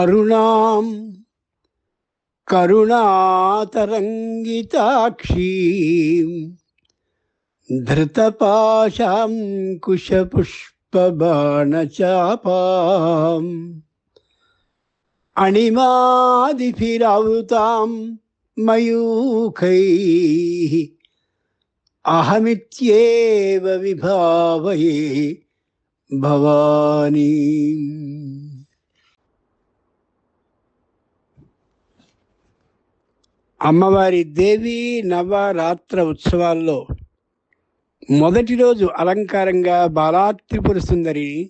अरुणां करुणातरङ्गिताक्षीं धृतपाशां कुशपुष्पबाणचापाम् अणिमादिभिरावृतां मयूखैः अहमित्येव विभावये भवानी అమ్మవారి దేవి నవరాత్ర ఉత్సవాల్లో మొదటి రోజు అలంకారంగా బాలాత్రిపుర సుందరిని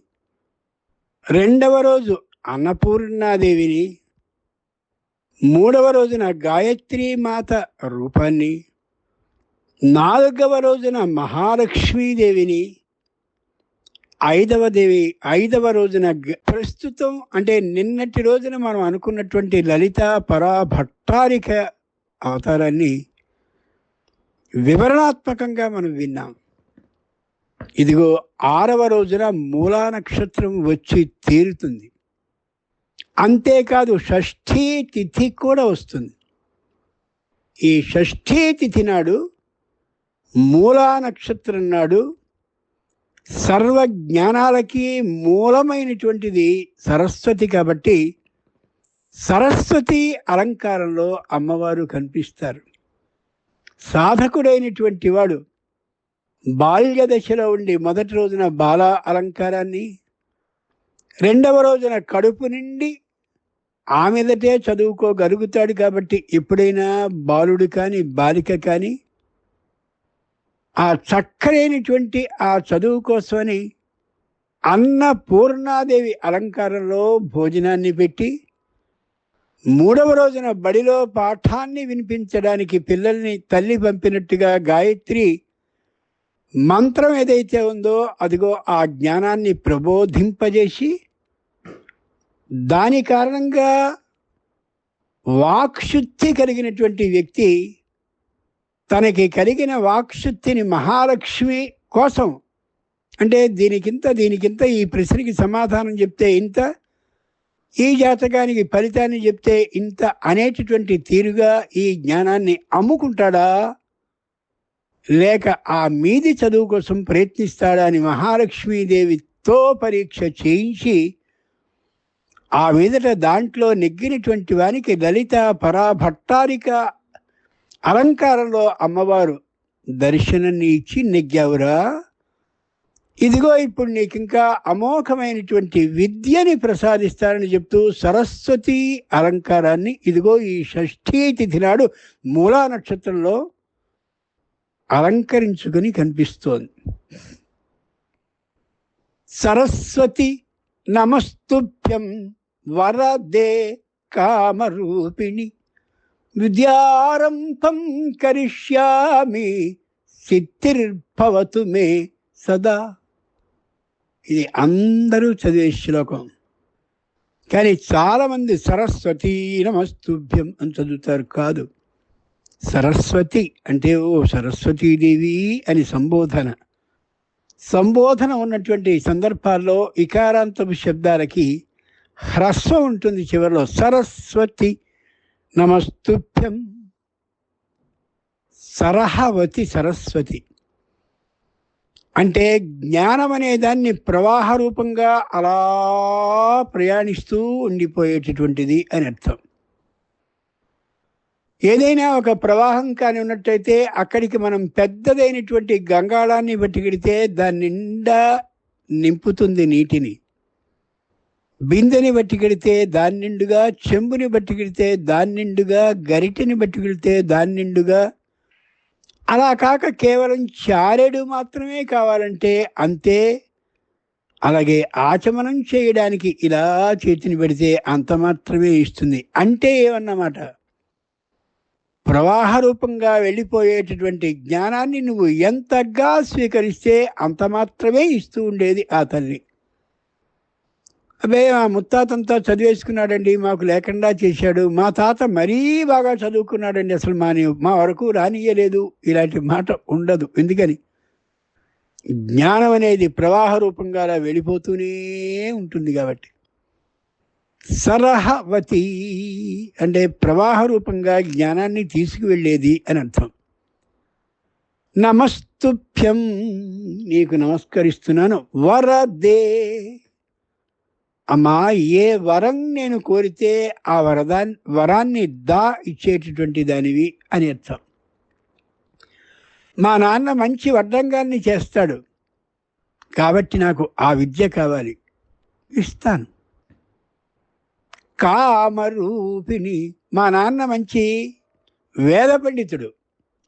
రెండవ రోజు అన్నపూర్ణాదేవిని మూడవ రోజున గాయత్రీ మాత రూపాన్ని నాలుగవ రోజున మహాలక్ష్మీదేవిని ఐదవ దేవి ఐదవ రోజున ప్రస్తుతం అంటే నిన్నటి రోజున మనం అనుకున్నటువంటి లలిత పరాభట్టారిక అవతారాన్ని వివరణాత్మకంగా మనం విన్నాం. ఇదిగో ఆరవ రోజున మూలా నక్షత్రం వచ్చి తీరుతుంది. అంతేకాదు షష్ఠీ తిథి కూడా వస్తుంది. ఈ షష్ఠీ తిథి నాడు మూలా నక్షత్రం నాడు సర్వ జ్ఞానాలకి మూలమైనటువంటిది సరస్వతి కాబట్టి సరస్వతి అలంకారంలో అమ్మవారు కనిపిస్తారు. సాధకుడైనటువంటి వాడు బాల్య దశలో ఉండి మొదటి రోజున బాల అలంకారాన్ని రెండవ రోజున కడుపు నిండి ఆ మీదటే చదువుకోగలుగుతాడు కాబట్టి ఎప్పుడైనా బాలుడు కానీ బాలిక కానీ ఆ చక్కరైనటువంటి ఆ చదువు కోసమని అన్నపూర్ణాదేవి అలంకారంలో భోజనాన్ని పెట్టి మూడవ రోజున బడిలో పాఠాన్ని వినిపించడానికి పిల్లల్ని తల్లి పంపినట్టుగా గాయత్రి మంత్రం ఏదైతే ఉందో అదిగో ఆ జ్ఞానాన్ని ప్రబోధింపజేసి దాని కారణంగా వాక్శుద్ధి కలిగినటువంటి వ్యక్తి తనకి కలిగిన వాక్శుద్ధిని మహాలక్ష్మి కోసం అంటే దీనికింత దీనికింత ఈ ప్రశ్నకి సమాధానం చెప్తే ఇంత ఈ జాతకానికి ఫలితాన్ని చెప్తే ఇంత అనేటటువంటి తీరుగా ఈ జ్ఞానాన్ని అమ్ముకుంటాడా? లేక ఆ మీది చదువు కోసం ప్రయత్నిస్తాడా అని మహాలక్ష్మీదేవితో పరీక్ష చేయించి ఆ మీదట దాంట్లో నెగ్గినటువంటి వానికి లలిత పరాభట్టారిక అలంకారంలో అమ్మవారు దర్శనాన్ని ఇచ్చి నెగ్గావురా? ఇదిగో ఇప్పుడు నీకు ఇంకా అమోఘమైనటువంటి విద్యని ప్రసాదిస్తారని చెప్తూ సరస్వతి అలంకారాన్ని ఇదిగో ఈ షష్ఠీ తిథి నాడు మూలా నక్షత్రంలో అలంకరించుకొని కనిపిస్తోంది. సరస్వతి నమస్తుభ్యం వరదే కామరూపిణి విద్యారంభం కరిష్యామి సిద్ధిర్భవతు మే సదా. ఇది అందరూ చదివే శ్లోకం. కానీ చాలామంది సరస్వతి నమస్తుభ్యం అని చదువుతారు కాదు. సరస్వతి అంటే ఓ సరస్వతీదేవి అని సంబోధన. సంబోధన ఉన్నటువంటి సందర్భాల్లో ఇకారాంతపు శబ్దాలకి హ్రస్వం ఉంటుంది చివరిలో. సరస్వతి నమస్తుభ్యం. సరహవతి సరస్వతి. అంటే జ్ఞానం అనే దాన్ని ప్రవాహ రూపంగా అలా ప్రయాణిస్తూ ఉండిపోయేటటువంటిది అని అర్థం. ఏదైనా ఒక ప్రవాహం కాని ఉన్నట్టయితే అక్కడికి మనం పెద్దదైనటువంటి గంగాళాన్ని పట్టుకెడితే దాని నిండా నింపుతుంది నీటిని. బిందెని బట్టికెడితే దాని నిండుగా చెంబుని బట్టికెడితే దాని నిండుగా గరిటెని బట్టికెడితే దాని నిండుగా అలా కాక కేవలం చారెడు మాత్రమే కావాలంటే అంతే. అలాగే ఆచమనం చేయడానికి ఇలా చేతిని పెడితే అంత మాత్రమే ఇస్తుంది. అంటే ఏమన్నమాట? ప్రవాహ రూపంగా వెళ్ళిపోయేటటువంటి జ్ఞానాన్ని నువ్వు ఎంతగా స్వీకరిస్తే అంత మాత్రమే ఇస్తూ ఉండేది ఆ తల్లి. అబ్బే మా ముత్తాతంతా చదివేసుకున్నాడండి మాకు లేకుండా చేశాడు. మా తాత మరీ బాగా చదువుకున్నాడండి అసలు మాని మా వరకు రానియలేదు ఇలాంటి మాట ఉండదు. ఎందుకని? జ్ఞానం అనేది ప్రవాహ రూపంగా అలా వెళ్ళిపోతూనే ఉంటుంది కాబట్టి. సరహవతి అంటే ప్రవాహ రూపంగా జ్ఞానాన్ని తీసుకువెళ్ళేది అని అర్థం. నమస్తుభ్యం నీకు నమస్కరిస్తున్నాను. వరదే. అమ్మా ఏ వరం నేను కోరితే ఆ వరదాన్ని వరాన్ని దా ఇచ్చేటటువంటి దానివి అని అర్థం. మా నాన్న మంచి వడ్డంగాన్ని చేస్తాడు. కాబట్టి నాకు ఆ విద్య కావాలి. ఇస్తాను. కామరూపిణి మా నాన్న మంచి వేద పండితుడు.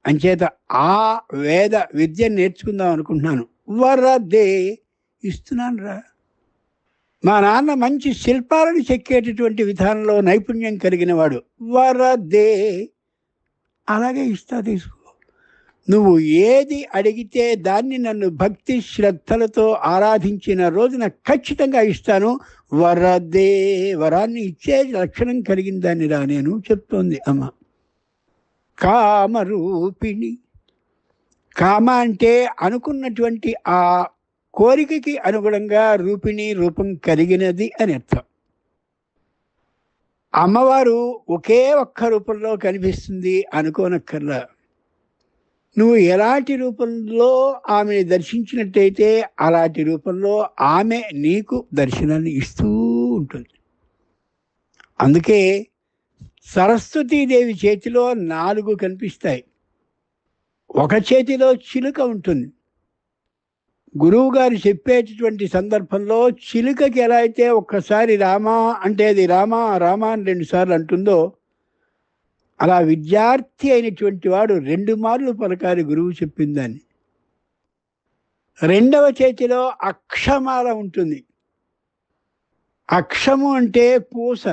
అంచేత ఆ వేద విద్య నేర్చుకుందాం అనుకుంటున్నాను. వరదే ఇస్తున్నాను రా మా నాన్న మంచి శిల్పాలను చెక్కేటటువంటి విధానంలో నైపుణ్యం కలిగిన వాడు వరదే. అలాగే ఇస్తా తీసుకో. నువ్వు ఏది అడిగితే దాన్ని నన్ను భక్తి శ్రద్ధలతో ఆరాధించిన రోజున ఖచ్చితంగా ఇస్తాను. వరదే. వరాన్ని ఇచ్చే లక్షణం కలిగిన దాన్ని రా నేను చెప్తోంది అమ్మ. కామరూపిణి. కామ అంటే అనుకున్నటువంటి ఆ కోరికకి అనుగుణంగా రూపిణి రూపం కలిగినది అని అర్థం. అమ్మవారు ఒకే ఒక్క రూపంలో కనిపిస్తుంది అనుకోనక్కర్లా. నువ్వు ఎలాంటి రూపంలో ఆమెని దర్శించినట్టయితే అలాంటి రూపంలో ఆమె నీకు దర్శనాన్ని ఇస్తూ ఉంటుంది. అందుకే సరస్వతీదేవి చేతిలో నాలుగు కనిపిస్తాయి. ఒక చేతిలో చిలుక ఉంటుంది. గురువు గారు చెప్పేటటువంటి సందర్భంలో చిలుకకి ఎలా అయితే ఒక్కసారి రామా అంటే అది రామా రామా అని రెండుసార్లు అంటుందో అలా విద్యార్థి అయినటువంటి వాడు రెండు మార్లు పలకాలి గురువు చెప్పిందని. రెండవ చేతిలో అక్షమాల ఉంటుంది. అక్షము అంటే పూస.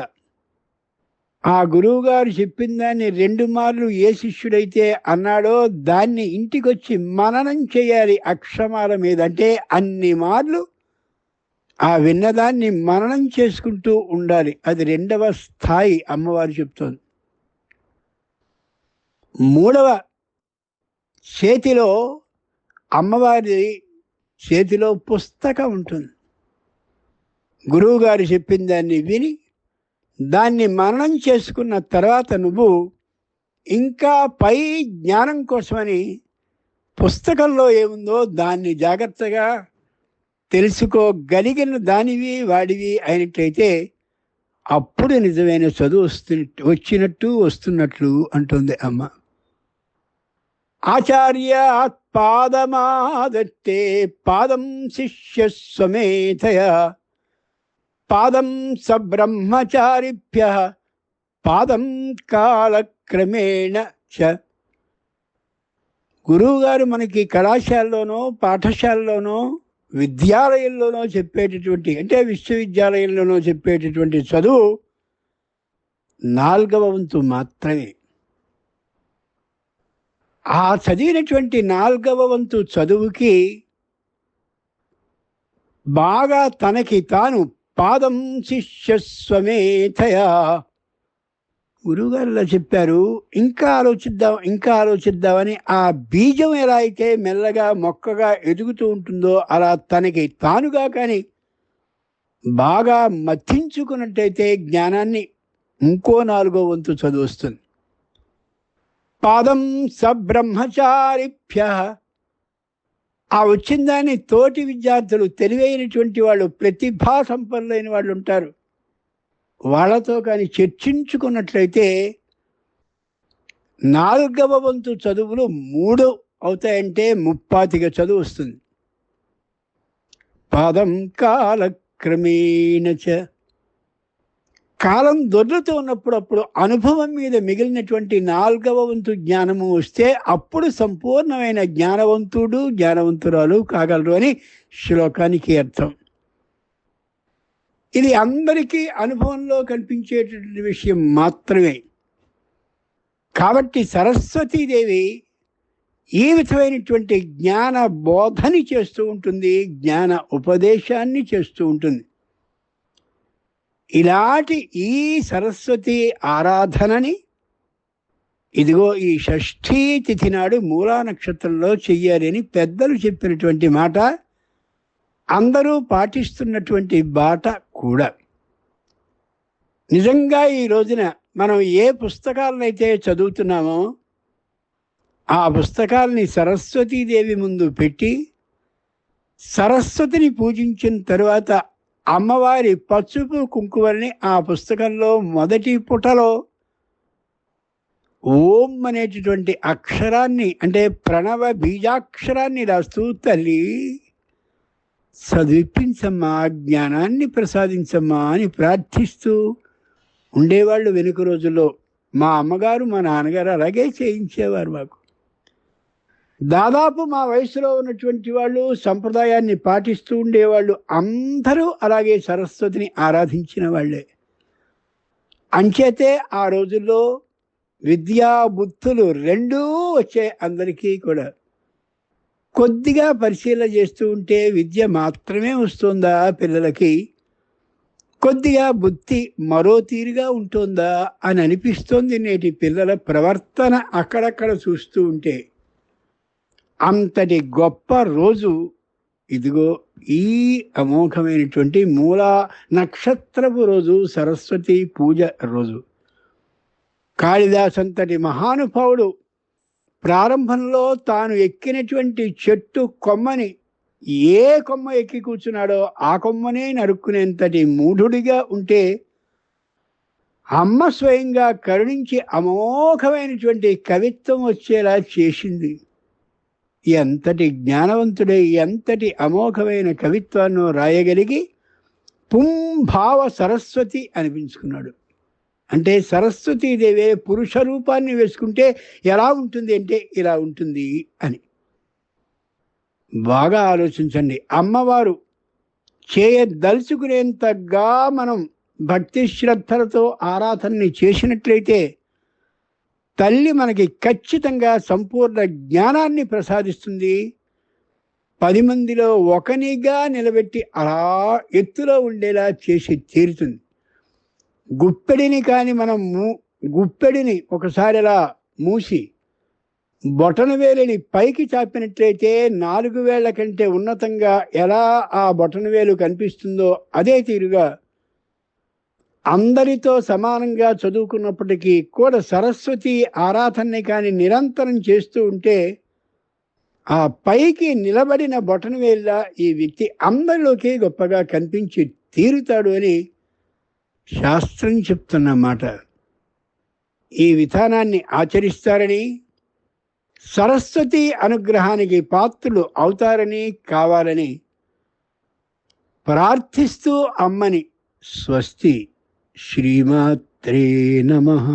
ఆ గురువు గారు చెప్పిన దాన్ని రెండు మార్లు ఏ శిష్యుడైతే అన్నాడో దాన్ని ఇంటికొచ్చి మననం చేయాలి అక్షమాల మీద. అంటే అన్ని మార్లు ఆ విన్నదాన్ని మననం చేసుకుంటూ ఉండాలి. అది రెండవ స్థాయి అమ్మవారు చెప్తోంది. మూడవ చేతిలో అమ్మవారి చేతిలో పుస్తకం ఉంటుంది. గురువుగారు చెప్పిన దాన్ని విని దాన్ని మననం చేసుకున్న తర్వాత నువ్వు ఇంకా పై జ్ఞానం కోసమని పుస్తకంలో ఏముందో దాన్ని జాగ్రత్తగా తెలుసుకోగలిగిన దానివి వాడివి అయినట్లయితే అప్పుడు నిజమైన చదువు వస్తు వచ్చినట్టు వస్తున్నట్లు అంటుంది అమ్మ. ఆచార్య పాదమాదట్టే పాదం శిష్య స్వమేధయ పాదం సబ్రహ్మచారిభ్య పాదం కాలక్రమేణ చ. గురువుగారు మనకి కళాశాలలోనో పాఠశాలలోనో విద్యాలయంలోనో చెప్పేటటువంటి అంటే విశ్వవిద్యాలయంలోనో చెప్పేటటువంటి చదువు నాలుగవ వంతు మాత్రమే. ఆ చదివినటువంటి నాలుగవ వంతు చదువుకి బాగా తనకి తాను పాదం శిష్యస్వమేథయా గురువుగారు ఇలా చెప్పారు ఇంకా ఆలోచిద్దాం ఇంకా ఆలోచిద్దామని ఆ బీజం ఎలా అయితే మెల్లగా మొక్కగా ఎదుగుతూ ఉంటుందో అలా తనకి తానుగా కానీ బాగా మతించుకున్నట్టయితే జ్ఞానాన్ని ఇంకో నాలుగో వంతు చదువుస్తుంది. పాదం సబ్రహ్మచారిభ్య ఆ వచ్చిన దాన్ని తోటి విద్యార్థులు తెలివైనటువంటి వాళ్ళు ప్రతిభా సంపన్నులైన వాళ్ళు ఉంటారు. వాళ్ళతో కానీ చర్చించుకున్నట్లయితే నాలుగవ వంతు చదువులు మూడు అవుతాయంటే ముప్పాతిక చదువు వస్తుంది. పాదం కాలక్రమేణ చ కాలం దొర్లుతూ ఉన్నప్పుడు అప్పుడు అనుభవం మీద మిగిలినటువంటి నాలుగవ వంతు జ్ఞానము వస్తే అప్పుడు సంపూర్ణమైన జ్ఞానవంతుడు జ్ఞానవంతురాలు కాగలరు అని శ్లోకానికి అర్థం. ఇది అందరికీ అనుభవంలో కనిపించేటటువంటి విషయం మాత్రమే. కాబట్టి సరస్వతీదేవి ఈ విధమైనటువంటి జ్ఞాన బోధని చేస్తూ ఉంటుంది జ్ఞాన ఉపదేశాన్ని చేస్తూ ఉంటుంది. ఇలాంటి ఈ సరస్వతి ఆరాధనని ఇదిగో ఈ షష్ఠీ తిథి నాడు మూలా నక్షత్రంలో చెయ్యాలి అని పెద్దలు చెప్పినటువంటి మాట అందరూ పాటిస్తున్నటువంటి బాట కూడా. నిజంగా ఈ రోజున మనం ఏ పుస్తకాలనైతే చదువుతున్నామో ఆ పుస్తకాలని సరస్వతీదేవి ముందు పెట్టి సరస్వతిని పూజించిన తరువాత అమ్మవారి పసుపు కుంకుమని ఆ పుస్తకంలో మొదటి పుటలో ఓం అనేటటువంటి అక్షరాన్ని అంటే ప్రణవ బీజాక్షరాన్ని రాస్తూ తల్లి చదివించమ్మా జ్ఞానాన్ని ప్రసాదించమ్మా అని ప్రార్థిస్తూ ఉండేవాళ్ళు వెనుక రోజుల్లో. మా అమ్మగారు మా నాన్నగారు అలాగే చేయించేవారు మాకు. దాదాపు మా వయసులో ఉన్నటువంటి వాళ్ళు సంప్రదాయాన్ని పాటిస్తూ ఉండేవాళ్ళు అందరూ అలాగే సరస్వతిని ఆరాధించిన వాళ్ళే. అంచేతే ఆ రోజుల్లో విద్యా బుద్ధులు రెండూ వచ్చే అందరికీ కూడా. కొద్దిగా పరిశీలన చేస్తూ ఉంటే విద్య మాత్రమే వస్తుందా పిల్లలకి? కొద్దిగా బుద్ధి మరో తీరుగా ఉంటుందా అని అనిపిస్తోంది నేటి పిల్లల ప్రవర్తన అక్కడక్కడ చూస్తూ ఉంటే. అంతటి గొప్ప రోజు. ఇదిగో ఈ అమోఘమైనటువంటి మూల నక్షత్రపు రోజు సరస్వతి పూజ రోజు. కాళిదాస్ అంతటి మహానుభావుడు ప్రారంభంలో తాను ఎక్కినటువంటి చెట్టు కొమ్మని ఏ కొమ్మ ఎక్కి కూర్చున్నాడో ఆ కొమ్మనే నరుక్కునేంతటి మూఢుడిగా ఉంటే అమ్మ స్వయంగా కరుణించి అమోఘమైనటువంటి కవిత్వం వచ్చేలా చేసింది. ఎంతటి జ్ఞానవంతుడై ఎంతటి అమోఘమైన కవిత్వాన్ని రాయగలిగి పుంభావ సరస్వతి అనిపించుకున్నాడు. అంటే సరస్వతీదేవే పురుష రూపాన్ని వేసుకుంటే ఎలా ఉంటుంది అంటే ఇలా ఉంటుంది అని. బాగా ఆలోచించండి. అమ్మవారు చేయదలుచుకునేంతగా మనం భక్తి శ్రద్ధలతో ఆరాధనని చేసినట్లయితే తల్లి మనకి ఖచ్చితంగా సంపూర్ణ జ్ఞానాన్ని ప్రసాదిస్తుంది. పది మందిలో ఒకనిగా నిలబెట్టి అలా ఎత్తులో ఉండేలా చేసి తీరుతుంది. గుప్పెడిని కానీ మనం మూ గుప్పెడిని ఒకసారి అలా మూసి బొటన వేలిని పైకి చాపినట్లయితే నాలుగు వేళ్ళ కంటే ఉన్నతంగా ఎలా ఆ బొటన వేలు కనిపిస్తుందో అదే తీరుగా అందరితో సమానంగా చదువుకున్నప్పటికీ కూడా సరస్వతి ఆరాధనని కానీ నిరంతరం చేస్తూ ఉంటే ఆ పైకి నిలబడిన బొటన వేళ్ళ ఈ వ్యక్తి అందరిలోకి గొప్పగా కనిపించి తీరుతాడు అని శాస్త్రం చెప్తున్నమాట ఈ విధానాన్ని ఆచరిస్తారని సరస్వతి అనుగ్రహానికి పాత్రులు అవుతారని కావాలని ప్రార్థిస్తూ అమ్మని స్వస్తి. श्रीमात्रे नमः